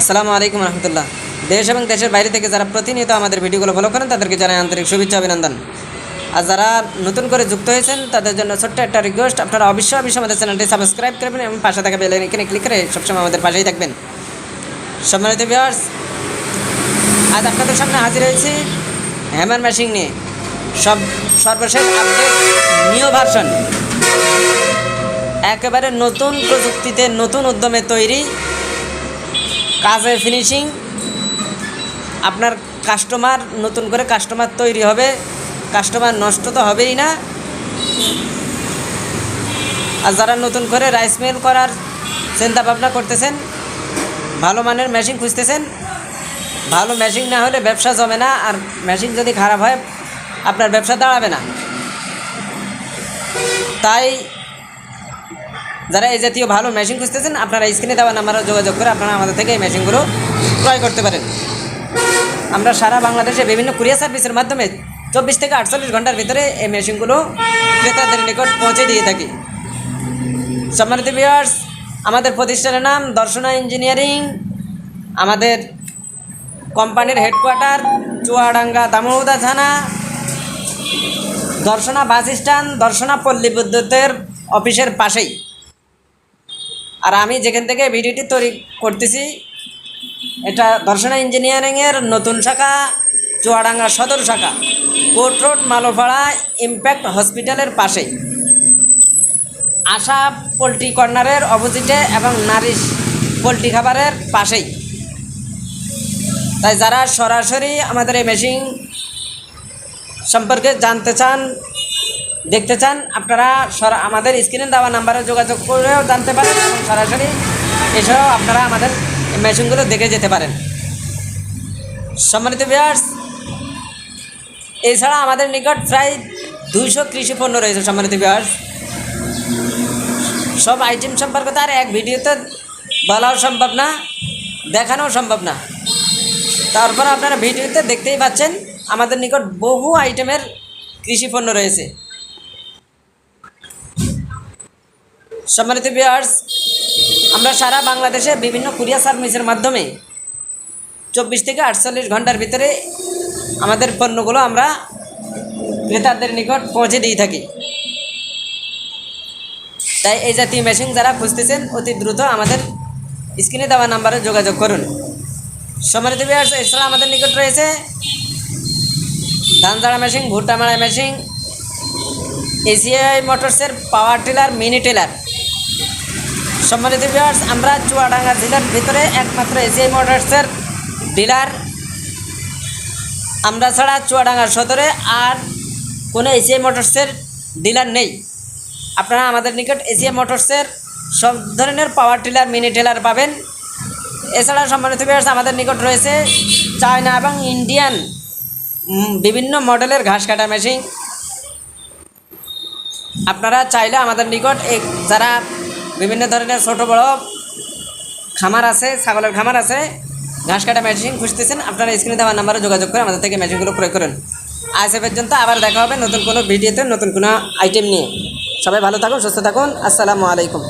আসসালামু আলাইকুম রহমতুল্লাহ। দেশ এবং দেশের বাইরে থেকে যারা প্রতিনিয়ত আমাদের ভিডিওগুলো ফলো করেন, তাদেরকে জানাই আন্তরিক শুভেচ্ছা, অভিনন্দন। আর যারা নতুন করে যুক্ত হয়েছেন, তাদের জন্য ছোট্ট একটা রিকোয়েস্ট আপনারা অবশ্যই অবশ্যই আমাদের চ্যানেলটি সাবস্ক্রাইব করবেন এবং পাশে থাকা বেল এখানে ক্লিক করে সবসময় আমাদের পাশেই থাকবেন। সম্মানিত ভিউয়ার্স আজ আপনাদের সামনে হাজির হয়েছি হ্যামার মেশিন নিয়ে। সব, সর্বশেষ আপডেট নিউ ভার্সন একেবারে নতুন প্রযুক্তিতে নতুন উদ্যমে তৈরি কাজে ফিনিশিং আপনার কাস্টমার নতুন করে কাস্টমার তৈরি হবে কাস্টমার নষ্ট তো হবেই না। আর যারা নতুন করে রাইস মিল করার চিন্তা ভাবনা করতেছেন, ভালো মানের মেশিন খুঁজতেছেন, ভালো মেশিন না হলে ব্যবসা জমে না, আর মেশিন যদি খারাপ হয়, আপনার ব্যবসা দাঁড়াবে না। তাই যারা এই জাতীয় ভালো মেশিন খুঁজতেছেন, আপনারা স্ক্রিনে দেওয়া নাম্বারে যোগাযোগ করে আপনারা আমাদের থেকে এই মেশিনগুলো ক্রয় করতে পারেন। আমরা সারা বাংলাদেশে বিভিন্ন কুরিয়ার সার্ভিসের মাধ্যমে চব্বিশ থেকে আটচল্লিশ ঘণ্টার ভিতরে এই মেশিনগুলো ক্রেতাদের নিকট পৌঁছে দিয়ে থাকি। সম্মানিত বিয়ার্স আমাদের প্রতিষ্ঠানের নাম দর্শনা ইঞ্জিনিয়ারিং আমাদের কোম্পানির হেডকোয়ার্টার চুয়াডাঙ্গা দামোদা থানা, দর্শনা বাস স্ট্যান্ড দর্শনা পল্লী বিদ্যুতের অফিসের পাশেই। আর আমি যেখান থেকে ভিডিওটি তৈরি করতেছি, এটা দর্শনা ইঞ্জিনিয়ারিংয়ের নতুন শাখা, চুয়াডাঙ্গা সদর শাখা, কোর্ট রোড, মালোপাড়া, ইম্প্যাক্ট হসপিটালের পাশেই। আশা পোলট্রি কর্নারের অপোজিটে এবং নারিশ পোলট্রি খাবারের পাশেই। তাই যারা সরাসরি আমাদের এই মেশিন সম্পর্কে জানতে চান দেখতে চান, আপনারা আমাদের স্ক্রিনে দেওয়া নাম্বারে যোগাযোগ করেও জানতে পারেন এবং সরাসরি এসেও আপনারা আমাদের মেশিনগুলো দেখে যেতে পারেন। সম্মানিত বিয়ার্স এছাড়া আমাদের নিকট প্রায় দুইশো কৃষি পণ্য রয়েছে সম্মানিত বিয়ার্স সব আইটেম সম্পর্কে তো আর এক ভিডিওতে বলাও সম্ভব না, দেখানোও সম্ভব না। তারপর আপনারা ভিডিওতে দেখতেই পাচ্ছেন, আমাদের নিকট বহু আইটেমের কৃষি পণ্য রয়েছে। সম্মানিত বিয়ার্স আমরা সারা বাংলাদেশে বিভিন্ন কুরিয়ার সার্ভিসের মাধ্যমে চব্বিশ থেকে আটচল্লিশ ঘণ্টার ভিতরে আমাদের পণ্যগুলো আমরা ক্রেতাদের নিকট পৌঁছে দিয়ে থাকি। তাই এই জাতীয় মেশিন যারা খুঁজতেছেন, অতি দ্রুত আমাদের স্ক্রিনে দেওয়া নাম্বারে যোগাযোগ করুন। সম্মানিত বিয়ার্স এছাড়া আমাদের নিকট রয়েছে ধান ঝাড়া মেশিন ভুট্টা মারা মেশিন এসিআই মোটরসের পাওয়ার টিলার মিনি টিলার সম্মানিত ভিউয়ার্স আমরা চুয়াডাঙ্গা জেলার ভিতরে একমাত্র এসিআই মোটরসের ডিলার আমরা ছাড়া চুয়াডাঙ্গা সদরে আর কোনো এসিআই মোটরসের ডিলার নেই। আপনারা আমাদের নিকট এসিআই মোটরসের সব ধরনের পাওয়ার টিলার মিনি টিলার পাবেন। এছাড়া সম্মানিত ভিউয়ার্স আমাদের নিকট রয়েছে চায়না এবং ইন্ডিয়ান বিভিন্ন মডেলের ঘাস কাটা মেশিন আপনারা চাইলে আমাদের নিকট যারা বিভিন্ন ধরনের ছোট বড় খামার আছে, ছাগলের খামার আছে। ঘাস কাটা মেশিন খুঁজতেছেন, আপনারা স্ক্রিনে দেওয়ার নাম্বারে যোগাযোগ করে আমাদের থেকে মেশিনগুলো ক্রয় করুন। আজ পর্যন্ত আবার দেখা হবে নতুন কোনো ভিডিওতে, নতুন কোনো আইটেম নিয়ে। সবাই ভালো থাকুন, সুস্থ থাকুন, আসসালামু আলাইকুম।